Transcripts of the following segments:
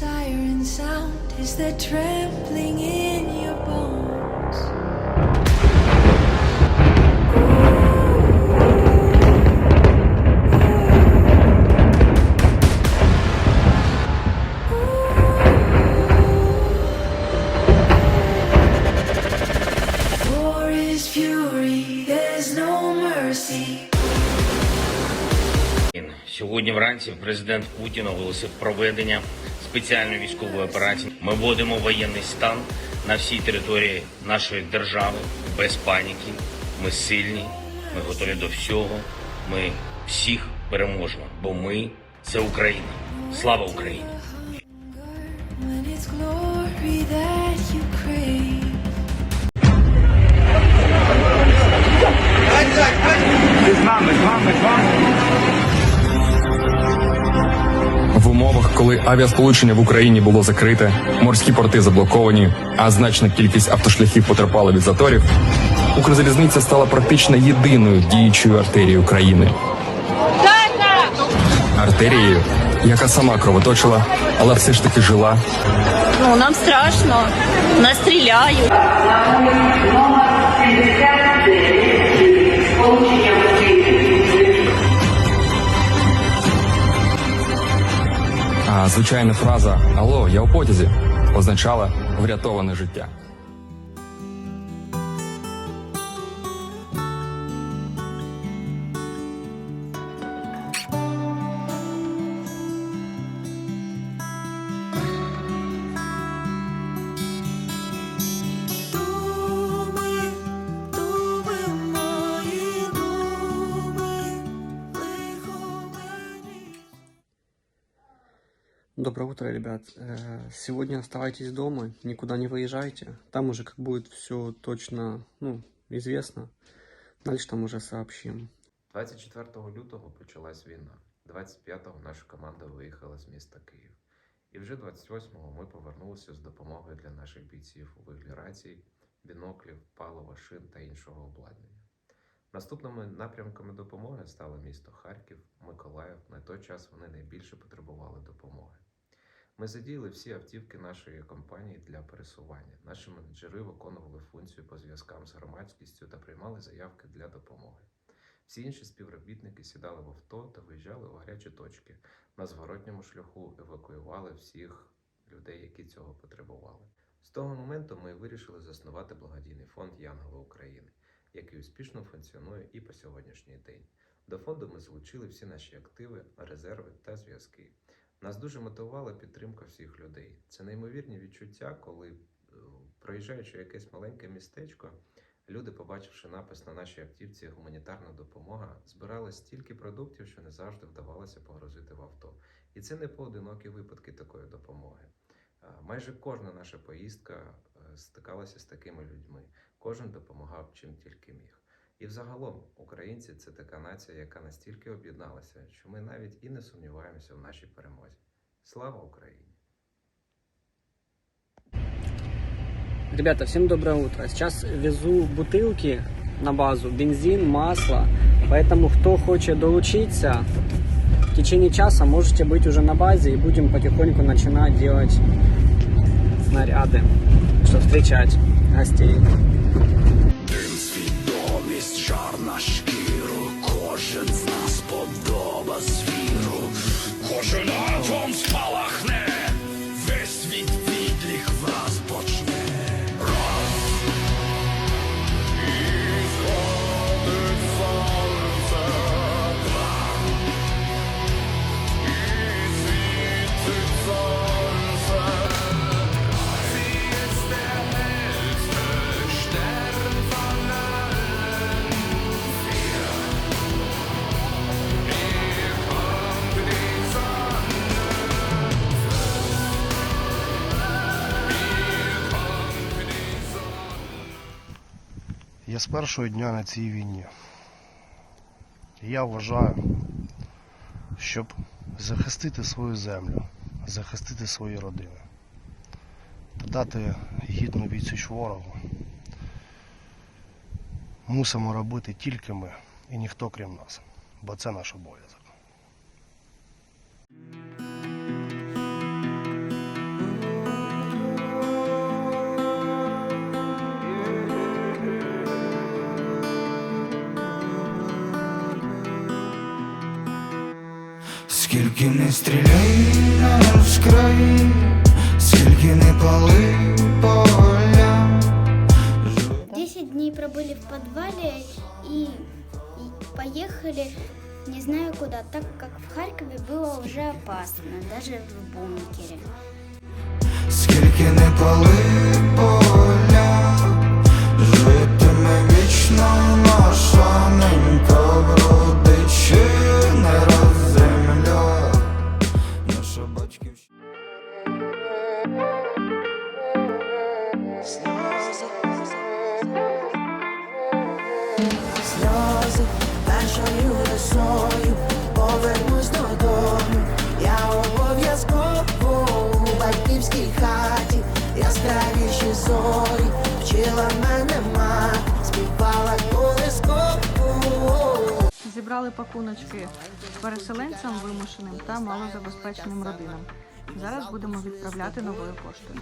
siren sound? Mercy. Сьогодні вранці президент Путін оголосив проведення спеціальної військової операції. Ми вводимо воєнний стан на всій території нашої держави без паніки. Ми сильні, ми готові до всього. Ми всіх переможемо, бо ми це Україна. Слава Україні! It's glory that you crave. В умовах, коли авіасполучення в Україні було закрите, морські порти заблоковані, а значна кількість автошляхів потерпала від заторів, Укрзалізниця стала практично єдиною діючою артерією країни. Артерією, яка сама кровоточила, але все ж таки жила, Ну, нам страшно, нас стріляють. А звичайна фраза Алло, я у потязі означала врятоване життя. Доброе утро, ребят. Э, Сегодня оставайтесь дома, никуда не выезжайте. Там уже как будет все точно, ну, известно. Дальше там уже сообщим. 24 лютого почалась війна. 25-го наша команда виїхала з міста Київ. І вже 28-го ми повернулися з допомогою для наших бійців у вигляді рацій, біноклів, палива, шин та іншого обладнання. Наступними напрямками допомоги стало місто Харків, Миколаїв. На той час вони найбільше потребували допомоги. Ми задіяли всі автівки нашої компанії для пересування. Наші менеджери виконували функцію по зв'язкам з громадськістю та приймали заявки для допомоги. Всі інші співробітники сідали в авто та виїжджали у гарячі точки. На зворотньому шляху евакуювали всіх людей, які цього потребували. З того моменту ми вирішили заснувати благодійний фонд Янголи України, який успішно функціонує і по сьогоднішній день. До фонду ми залучили всі наші активи, резерви та зв'язки. Нас дуже мотивувала підтримка всіх людей. Це неймовірні відчуття, коли, е, проїжджаючи якесь маленьке містечко, Люди, побачивши напис на нашій автівці гуманітарна допомога, збирали стільки продуктів, що не завжди вдавалося погрузити в авто. І це не поодинокі випадки такої допомоги. Майже кожна наша поїздка е, стикалася з такими людьми. Кожен допомагав чим тільки міг. І взагалом, українці це така нація, яка настільки об'єдналася, що ми навіть і не сумніваємося в нашій перемозі. Слава Україні! Ребята, всем доброе утро. Сейчас везу бутылки на базу, бензин, масло. Поэтому, кто хочет долучиться, в течение часа можете быть уже на базе и будем потихоньку начинать делать снаряды, чтобы встречать гостей. Я з першого дня на цій війні. Я вважаю, щоб захистити свою землю, захистити свої родини дати гідну відсіч ворогу, мусимо робити тільки ми і ніхто крім нас, бо це наш обов'язок. Скільки не стріляй на наш край, скільки не пали поля. 10 дней пробыли в подвале и, и поехали не знаю куда, так как в Харькове было уже опасно, даже в бункере. Скільки не пали поля, житиме вічно яскравіші вчила мене мати, співала колискову. Зібрали пакуночки переселенцям вимушеним та малозабезпеченим родинам. Зараз будемо відправляти новою поштою.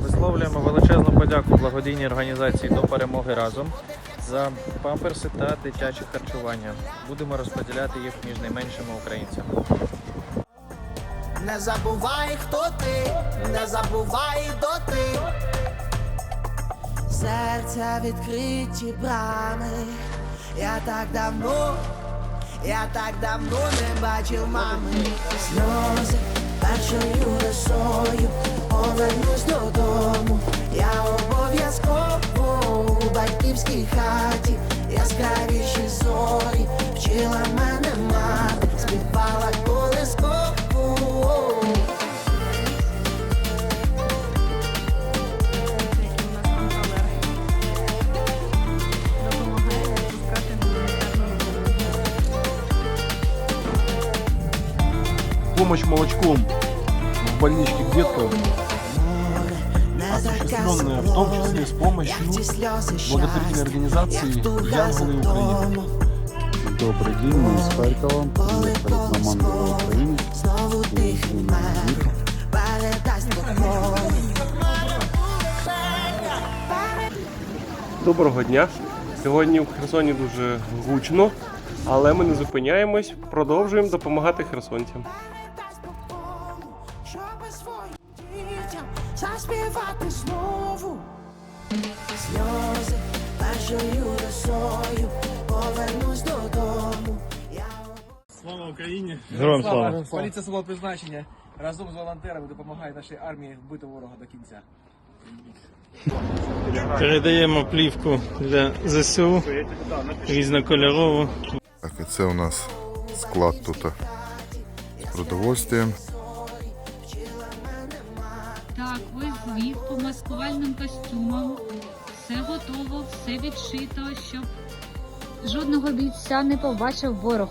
Висловлюємо величезну подяку благодійній організації до перемоги разом за памперси та дитяче харчування. Будемо розподіляти їх між найменшими українцями. Не забувай, хто ти, не забувай доти. Серця відкриті брами. Я так давно, я так давно не бачив мами. Сльози першою росою повернусь додому. Я обов'язково у батьківській хаті, яскравіші зорі, вчила мене мати, співала Помощь молочком в больничке к деткам, осуществленная в том числе с помощью благотворительной организации «Янголы Украины». Добрий день, ми з Харкова. Приїхали з командою України. Знову тихий мер передасть допомогу. Доброго дня. Сьогодні в Херсоні дуже гучно, але ми не зупиняємось, продовжуємо допомагати херсонцям. Сльози першою росою повернусь додому. Слава Україні! Героям слава! Поліція свого призначення разом з волонтерами допомагає нашій армії вбити ворога до кінця. Передаємо плівку для ЗСУ різнокольорову. Так, і це у нас склад тут з продовольствием. Так, ось звіт по маскувальним костюмам. Все готово, все відшито, щоб жодного бійця не побачив ворог.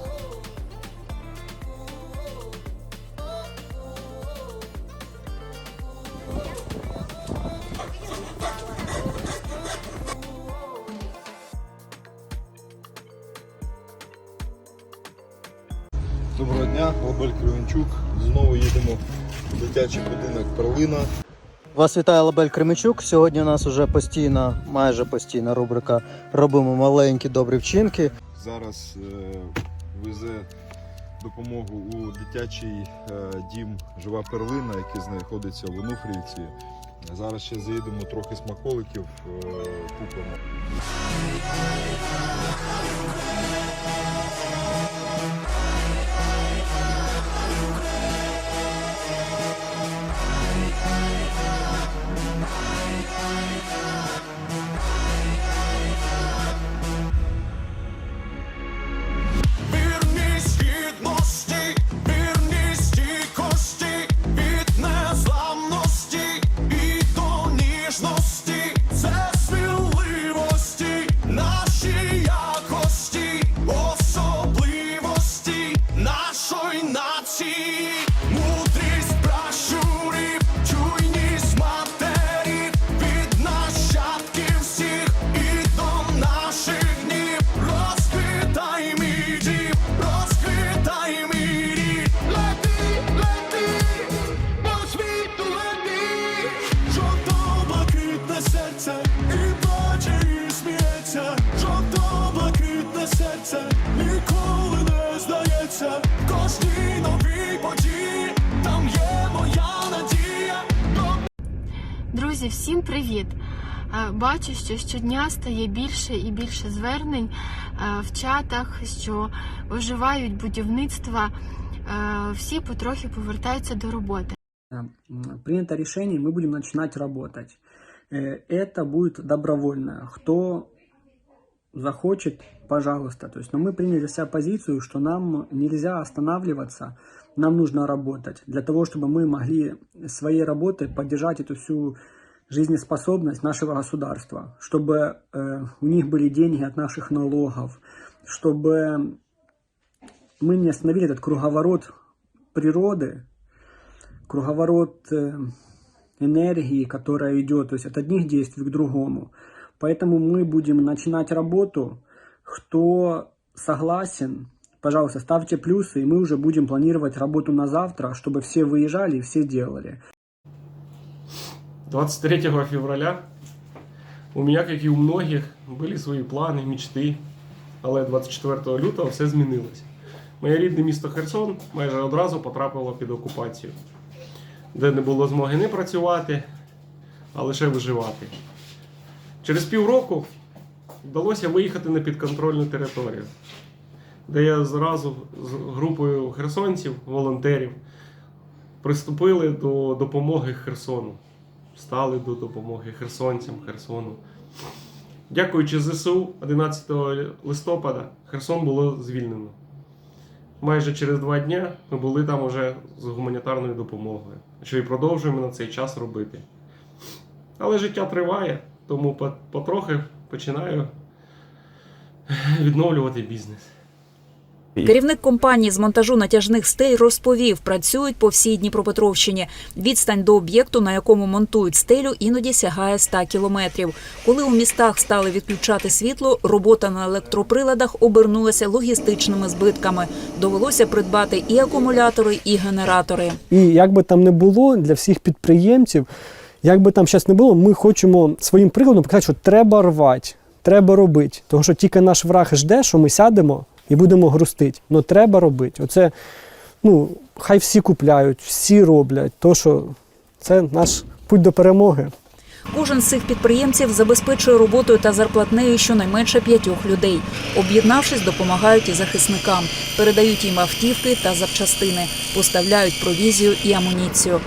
Доброго дня, Лабель Кривенчук. Знову їдемо в дитячий будинок Перлина. Вас вітає Лабель Кременчук. Сьогодні у нас вже постійна, майже постійна рубрика Робимо маленькі добрі вчинки. Зараз е, везе допомогу у дитячий е, дім Жива Перлина, який знаходиться в Онуфрівці. Зараз ще заїдемо трохи смаколиків, е, купимо. Друзі, всім привіт! Е, Бачу, що щодня стає більше і більше звернень е, в чатах, що оживають будівництва. Е, Всі потрохи повертаються до роботи. М, Принято решение, мы будем начинать работать. Э, Это будет добровольно. Кто захочет, пожалуйста. То есть, но мы приняли для себя позицию, что нам нельзя останавливаться, нам нужно работать для того, чтобы мы могли своей работой поддержать эту всю жизнеспособность нашего государства, чтобы э, у них были деньги от наших налогов, чтобы мы не остановили этот круговорот природы, круговорот э, энергии, которая идет, то есть от одних действий к другому. Поэтому мы будем начинать работу. Кто согласен, пожалуйста, ставьте плюсы, и мы уже будем планировать работу на завтра, чтобы все выезжали и все делали. 23 февраля у меня, как и у многих, были свої плани, мечти. Але 24 лютого все змінилось. Моє рідне місто Херсон майже одразу потрапило під окупацію, де не було змоги не працювати, а лише виживати. Через півроку вдалося виїхати на підконтрольну територію, де я зразу з групою херсонців, волонтерів, приступили до допомоги Херсону. Стали до допомоги херсонцям, Херсону. Дякуючи ЗСУ, 11 листопада Херсон було звільнено. Майже через два дня ми були там уже з гуманітарною допомогою, що і продовжуємо на цей час робити. Але життя триває, тому потрохи починаю відновлювати бізнес. Керівник компанії з монтажу натяжних стель розповів, працюють по всій Дніпропетровщині. Відстань до об'єкту, на якому монтують стелю, іноді сягає 100 кілометрів. Коли у містах стали відключати світло, робота на електроприладах обернулася логістичними збитками. Довелося придбати і акумулятори, і генератори. І як би там не було для всіх підприємців, як би там зараз не було, ми хочемо своїм прикладом показати, що треба рвати, треба робити. Тому що тільки наш враг жде, що ми сядемо і будемо грустити. Ну треба робити. Оце, ну, хай всі купляють, всі роблять, то що це наш путь до перемоги. Кожен з цих підприємців забезпечує роботою та зарплатнею щонайменше п'ятьох людей. Об'єднавшись, допомагають і захисникам, передають їм автівки та запчастини, поставляють провізію і амуніцію.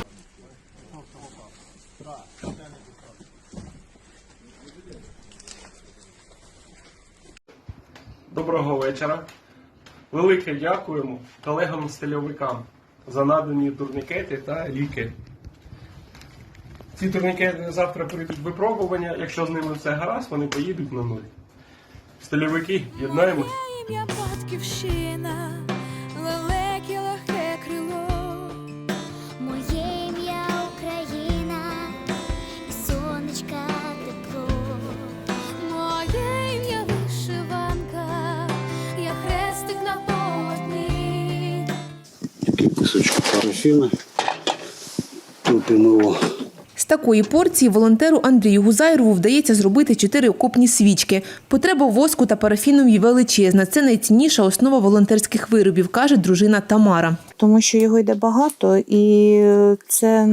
Доброго вечора. Велике дякуємо колегам-стильовикам за надані турнікети та ліки. Ці турнікети завтра прийдуть випробування. Якщо з ними все гаразд, вони поїдуть на нуль. Стильовики, єднаємось. Кусочок парафіна. Топимо. його. З такої порції волонтеру Андрію Гузайрову вдається зробити чотири окопні свічки. Потреба воску та парафінові величезна. Це найцінніша основа волонтерських виробів, каже дружина Тамара. тому що його йде багато, і це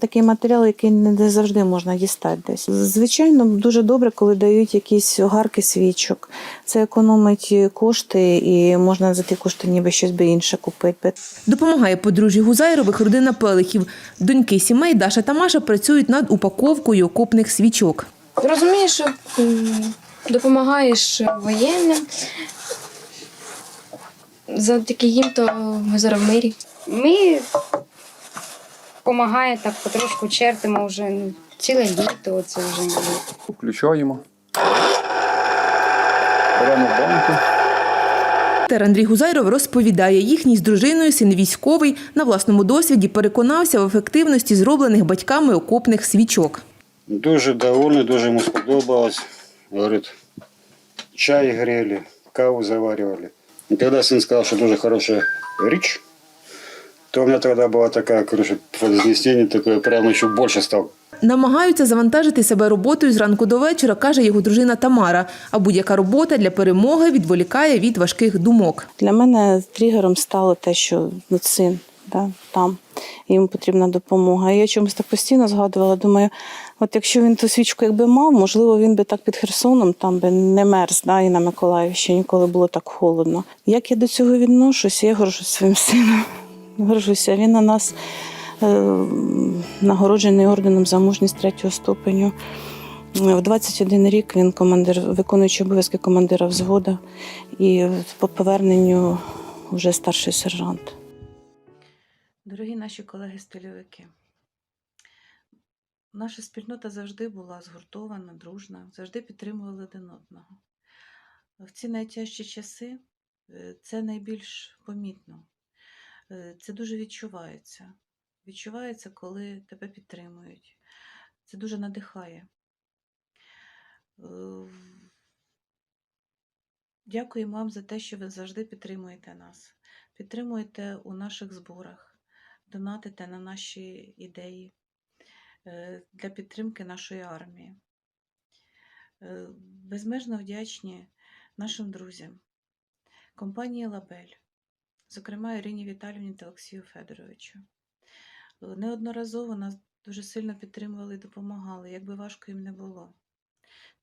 такий матеріал, який не завжди можна дістати десь. Звичайно, дуже добре, коли дають якісь огарки свічок. Це економить кошти, і можна за ті кошти ніби щось би інше купити. Допомагає подружжі Гузайрових родина Пелихів. Доньки сімей Даша та Маша працюють над упаковкою окопних свічок. Розумієш, що допомагаєш воєнним. Завдяки їм то ми зараз в мирі. Ми допомагає так потрошку чертимо вже ну, ціле літо. Це вже Включаємо. Беремо банку. Тер Андрій Гузайров розповідає, їхній з дружиною син військовий на власному досвіді переконався в ефективності зроблених батьками окопних свічок. Дуже довольний, дуже йому сподобалось. Говорить, чай грели, каву заваривали. И когда сын сказал, что дуже хорошая речь, то у меня тогда была такая, короче, вознесение такое, прям еще больше стал Намагаються завантажити себе роботою зранку до вечора, каже його дружина Тамара. А будь-яка робота для перемоги відволікає від важких думок. Для мене тригером стало те, що от син да, там. їм потрібна допомога. Я чомусь так постійно згадувала, думаю, от якщо він ту свічку якби мав, можливо, він би так під Херсоном там би не мерз, да, і на Миколаївщині, коли було так холодно. Як я до цього відношуся, я горжусь своїм сином. Горжуся. Він на нас е, нагороджений орденом за мужність третього ступеню. В 21 рік він командир, виконуючий обов'язки командира взвода і по поверненню вже старший сержант. Дорогі наші колеги-стильовики, наша спільнота завжди була згуртована, дружна, завжди підтримували один одного. В ці найтяжчі часи е, це найбільш помітно. Е, Це дуже відчувається. Відчувається, коли тебе підтримують. Це дуже надихає. Е, Дякуємо вам за те, що ви завжди підтримуєте нас. Підтримуєте у наших зборах, донатите на наші ідеї е, для підтримки нашої армії. Безмежно вдячні нашим друзям, компанії Лабель, зокрема Ірині Віталівні та Олексію Федоровичу. Е, Неодноразово нас дуже сильно підтримували і допомагали, як би важко їм не було.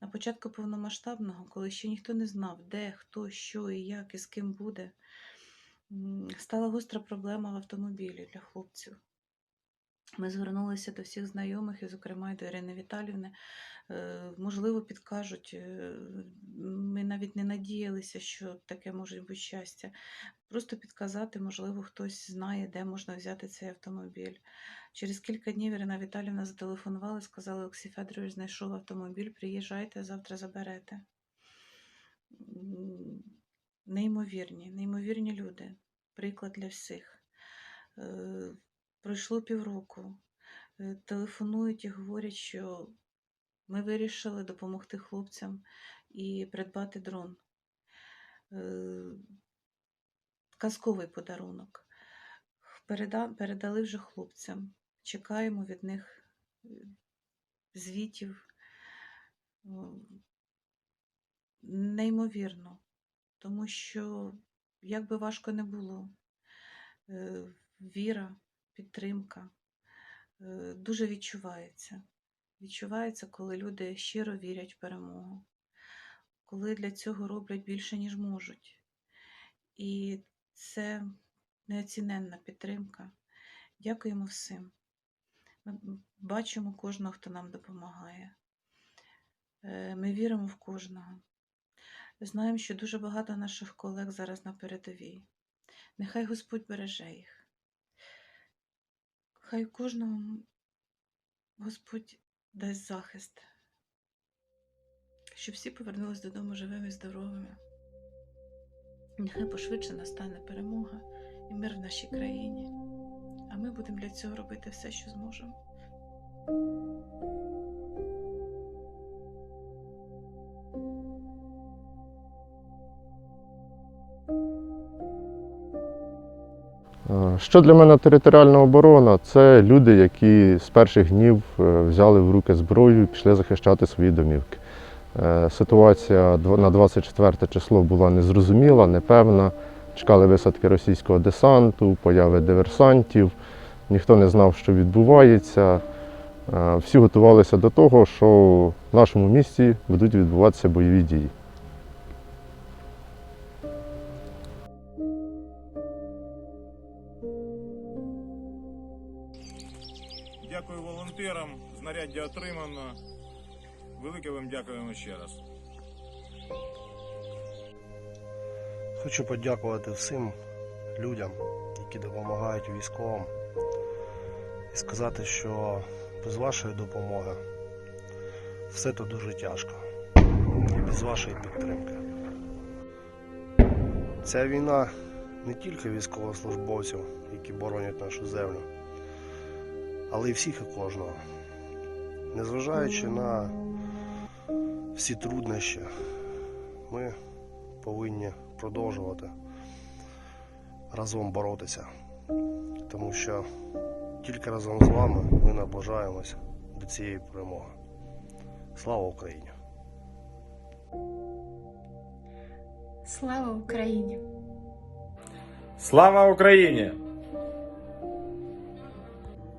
На початку повномасштабного, коли ще ніхто не знав, де, хто, що і як, і з ким буде, стала гостра проблема в автомобілі для хлопців. Ми звернулися до всіх знайомих, і, зокрема, до Ірини Віталівни. Е, Можливо, підкажуть. е, Ми навіть не надіялися, що таке може бути щастя. Просто підказати, можливо, хтось знає, де можна взяти цей автомобіль. Через кілька днів Ірина Віталівна зателефонувала і сказала, Олексій Федорович знайшов автомобіль, приїжджайте, завтра заберете. Неймовірні, неймовірні люди. Приклад для всіх. Пройшло півроку. Е, Телефонують і говорять, що ми вирішили допомогти хлопцям і придбати дрон. Е, Казковий подарунок. Передали вже хлопцям. Чекаємо від них е, звітів. Неймовірно, тому що як би важко не було, віра, підтримка е, дуже відчувається. Відчувається, коли люди щиро вірять в перемогу, коли для цього роблять більше, ніж можуть. І це неоціненна підтримка. Дякуємо всім. Ми бачимо кожного, хто нам допомагає. Е, Ми віримо в кожного. Знаємо, що дуже багато наших колег зараз на передовій. Нехай Господь береже їх. Хай кожному Господь дасть захист, щоб всі повернулись додому живими і здоровими. Нехай пошвидше настане перемога і мир в нашій країні. А ми будемо для цього робити все, що зможемо. Що для мене територіальна оборона? Це люди, які з перших днів е, взяли в руки зброю і пішли захищати свої домівки. Е, Ситуація на 24 число була незрозуміла, непевна. Чекали висадки російського десанту, появи диверсантів. Ніхто не знав, що відбувається. Е, Всі готувалися до того, що в нашому місті будуть відбуватися бойові дії. Отримано. Велике вам дякуємо ще раз. Хочу подякувати всім людям, які допомагають військовим, і сказати, що без вашої допомоги все це дуже тяжко. І без вашої підтримки. Ця війна не тільки військовослужбовців, які боронять нашу землю, але й всіх і кожного. Незважаючи на всі труднощі, ми повинні продовжувати разом боротися, тому що тільки разом з вами ми наближаємося до цієї перемоги. Слава Україні! Слава Україні! Слава Україні!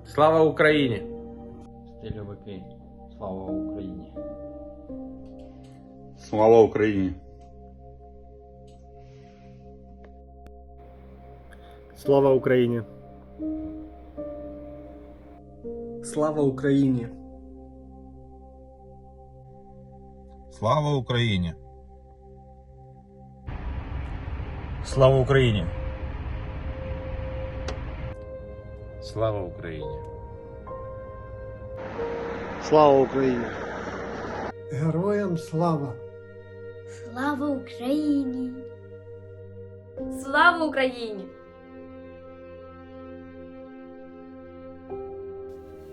Слава Україні! Стильовики. Слава Україні. Слава Україні! Слава Україні. Слава Україні! Слава Україні! Слава Україні! Слава Україні! Слава Україні! Героям слава! Слава Україні! Слава Україні!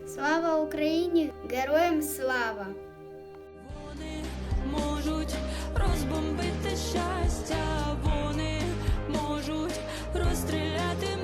Слава Україні! Героям слава! Вони можуть розбомбити щастя, вони можуть розстріляти.